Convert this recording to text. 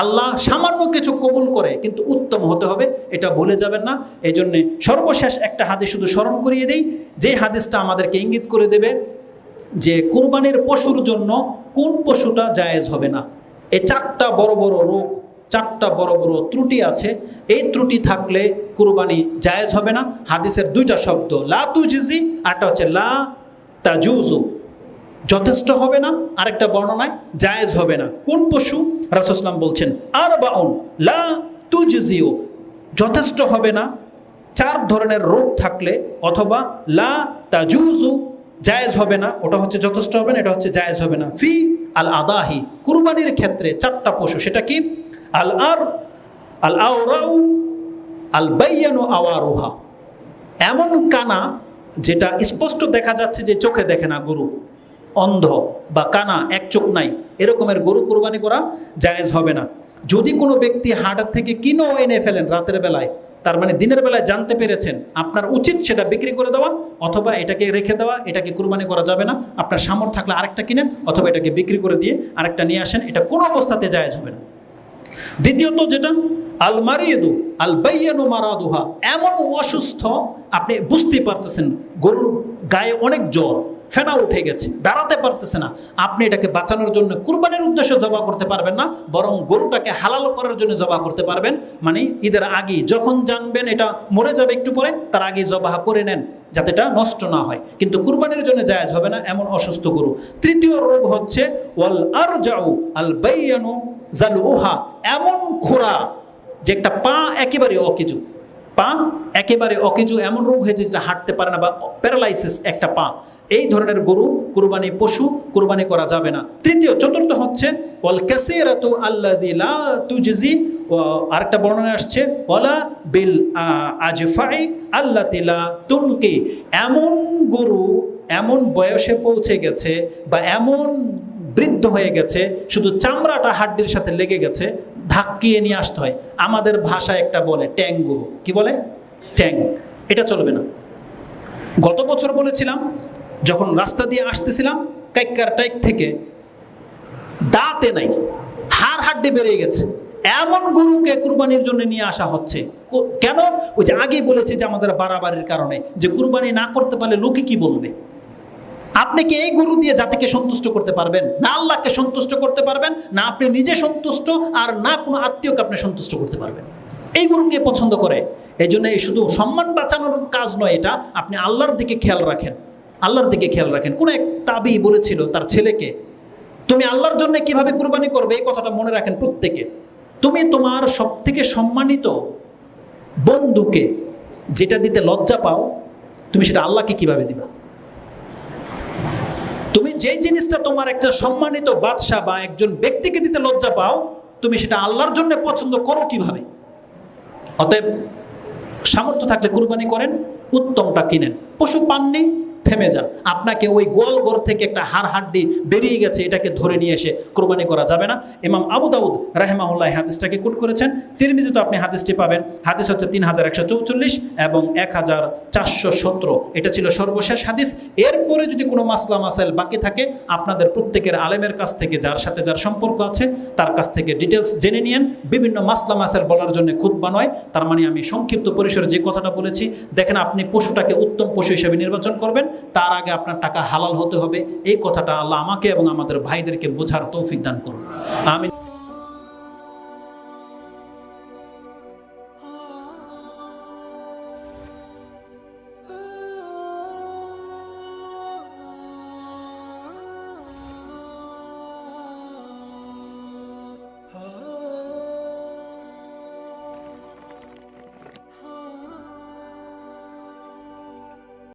আল্লাহ সামান্য কিছু কবুল করে, কিন্তু উত্তম হতে হবে, এটা ভুলে যাবেন না। এই জন্যে সর্বশেষ একটা হাদিস শুধু স্মরণ করিয়ে দিই। যে হাদিসটা আমাদেরকে ইঙ্গিত করে দেবে যে কুরবানির পশুর জন্য কোন পশুটা জায়েজ হবে না। এই চারটা বড় বড় রোগ, চারটা বড় বড় ত্রুটি আছে। এই ত্রুটি থাকলে কুরবানি জায়েজ হবে না। হাদিসের দুইটা শব্দ, লা তুজিজি, আরটা হচ্ছে লা তাজুজু। যথেষ্ট হবে না, আরেকটা বর্ণনায় জায়েজ হবে না। কোন পশু? রাসুসলাম বলছেন আর বাউন লা তুজিও যথেষ্ট হবে না, চার ধরনের রোগ থাকলে অথবা লা তাজুজু, জায়েজ হবে না, ওটা হচ্ছে যথেষ্ট হবে না, এটা হচ্ছে জায়েজ হবে না। ফি আল আদাহি, কুরবানির ক্ষেত্রে চারটা পশু, সেটা কি? আল আর, আল আওরাউ, আল বাইয়ানু আওয়ারুহা। এমন কানা যেটা স্পষ্ট দেখা যাচ্ছে যে চোখে দেখে না গরু। অন্ধ বা কানা, এক চোখ নাই, এরকমের গরু কোরবানি করা জায়েজ হবে না। যদি কোনো ব্যক্তি হাটার থেকে কিনো এনে ফেলেন রাতের বেলায়, তার মানে দিনের বেলায় জানতে পেরেছেন আপনার উচিত সেটা বিক্রি করে দেওয়া, অথবা এটাকে রেখে দেওয়া, এটাকে কুরবানি করা যাবে না, আপনার সামর্থ্য থাকলে আরেকটা কিনেন, অথবা এটাকে বিক্রি করে দিয়ে আরেকটা নিয়ে আসেন, এটা কোনো অবস্থাতে জায়েজ হবে না। দ্বিতীয়ত যেটা আল মারিয়েদু আল বাইয়ানু মারাদুহা, এমন অসুস্থ, আপনি বুঝতেই পারতেছেন, গরুর গায়ে অনেক জ্বর ফেনা উঠে গেছে দাঁড়াতে পারতেছে না। আপনি এটাকে বাঁচানোর জন্য কুরবানির উদ্দেশ্যে জবা করতে পারবেন না, বরং গরুটাকে হালাল করার জন্য জবা করতে পারবেন। মানে ঈদের আগে যখন জানবেন এটা মরে যাবে একটু পরে, তার আগে জবাহা করে নেন, যাতে এটা নষ্ট না হয়। কিন্তু কুরবানির জন্য জায়েজ হবে না এমন অসুস্থ গরু। তৃতীয় রোগ হচ্ছে, ওয়াল আর যাও আল বাইয়ানু জাল ওহা এমন খোরা যে একটা পা একেবারে অকিজু। পা একেবারে অকিজু এমন রোগ হয়েছে যেটা হাঁটতে পারে না বা প্যারালাইসিস একটা পা। এই ধরনের গরু কুরবানি পশু কুরবানি করা যাবে না। তৃতীয়, চতুর্থ হচ্ছে, ওয়াল কাসিরাতু আল্লাযী লা তুজজি আরেকটা বর্ণনা আসছে, ওয়ালা বিল আজফাই আল্লাতি লা তুনকি। এমন গরু এমন বয়সে পৌঁছে গেছে বা এমন বৃদ্ধ হয়ে গেছে, শুধু চামড়াটা হাড্ডির সাথে লেগে গেছে ধাক্কিয়ে নিয়ে আসতে হয়। আমাদের ভাষায় একটা বলে ট্যাং গরু কি বলে? ট্যাং। এটা চলবে না। গত বছর বলেছিলাম, যখন রাস্তা দিয়ে আসতেছিলাম কাইকার টাইক থেকে, দাঁতে নাই, হাড় হাড্ডি বেরিয়ে গেছে। এমন গরুকে কুরবানির জন্য নিয়ে আসা হচ্ছে। কেন? ওই যে আগেই বলেছি যে আমাদের বাড়াবাড়ির কারণে, যে কুরবানি না করতে পারলে লোকে কি বলবে? আপনি কি এই গুরু দিয়ে জাতিকে সন্তুষ্ট করতে পারবেন? না আল্লাহকে সন্তুষ্ট করতে পারবেন, না আপনি নিজে সন্তুষ্ট, আর না কোনো আত্মীয়কে আপনি সন্তুষ্ট করতে পারবেন। এই গরুকে পছন্দ করে? এই জন্য এই শুধু সম্মান বাঁচানোর কাজ নয় এটা, আপনি আল্লাহর দিকে খেয়াল রাখেন। আল্লাহর দিকে খেয়াল রাখেন। কোনো এক তাবি বলেছিল তার ছেলেকে, তুমি আল্লাহর জন্য কীভাবে কুরবানি করবে? এই কথাটা মনে রাখেন প্রত্যেকে। তুমি তোমার সব থেকে সম্মানিত বন্ধুকে যেটা দিতে লজ্জা পাও, তুমি সেটা আল্লাহকে কীভাবে দিবা? যে জিনিসটা তোমার একটা সম্মানিত বাদশাহ বা একজন ব্যক্তিকে দিতে লজ্জা পাও, তুমি সেটা আল্লাহর জন্য পছন্দ করো কীভাবে? অতএব সামর্থ্য থাকলে কুরবানি করেন, উত্তমটা কিনেন। পশু পাননি থেমে যান। আপনাকে ওই গোয়াল ঘর থেকে একটা হাড় হাড্ডি বেরিয়ে গেছে, এটাকে ধরে নিয়ে এসে কোরবানি করা যাবে না। ইমাম আবু দাউদ রাহেমাহুল্লাহ হাদিসটাকে কোট করেছেন। তিরমিজি তো আপনি হাদিসটি পাবেন। হাদিস হচ্ছে তিন হাজার একশো চৌচল্লিশ এবং এক হাজার চারশো সতেরো। এটা ছিল সর্বশেষ হাদিস। এরপরে যদি কোনো মাসলা, মাসাইল বাকি থাকে, আপনাদের প্রত্যেকের আলেমের কাছ থেকে, যার সাথে যার সম্পর্ক আছে, তার কাছ থেকে ডিটেলস জেনে নিয়েন। বিভিন্ন মাসলা, মাসাইল বলার জন্য খুদ্া নয়। তার মানে আমি সংক্ষিপ্ত পরিসরে যে কথাটা বলেছি, দেখেন আপনি পশুটাকে উত্তম পশু হিসেবে নির্বাচন করবেন। তার আগে আপনার টাকা হালাল হতে হবে। এই কথাটা আল্লাহ আমাকে এবং আমাদের ভাইদেরকে বোঝার তৌফিক দান করুন। আমি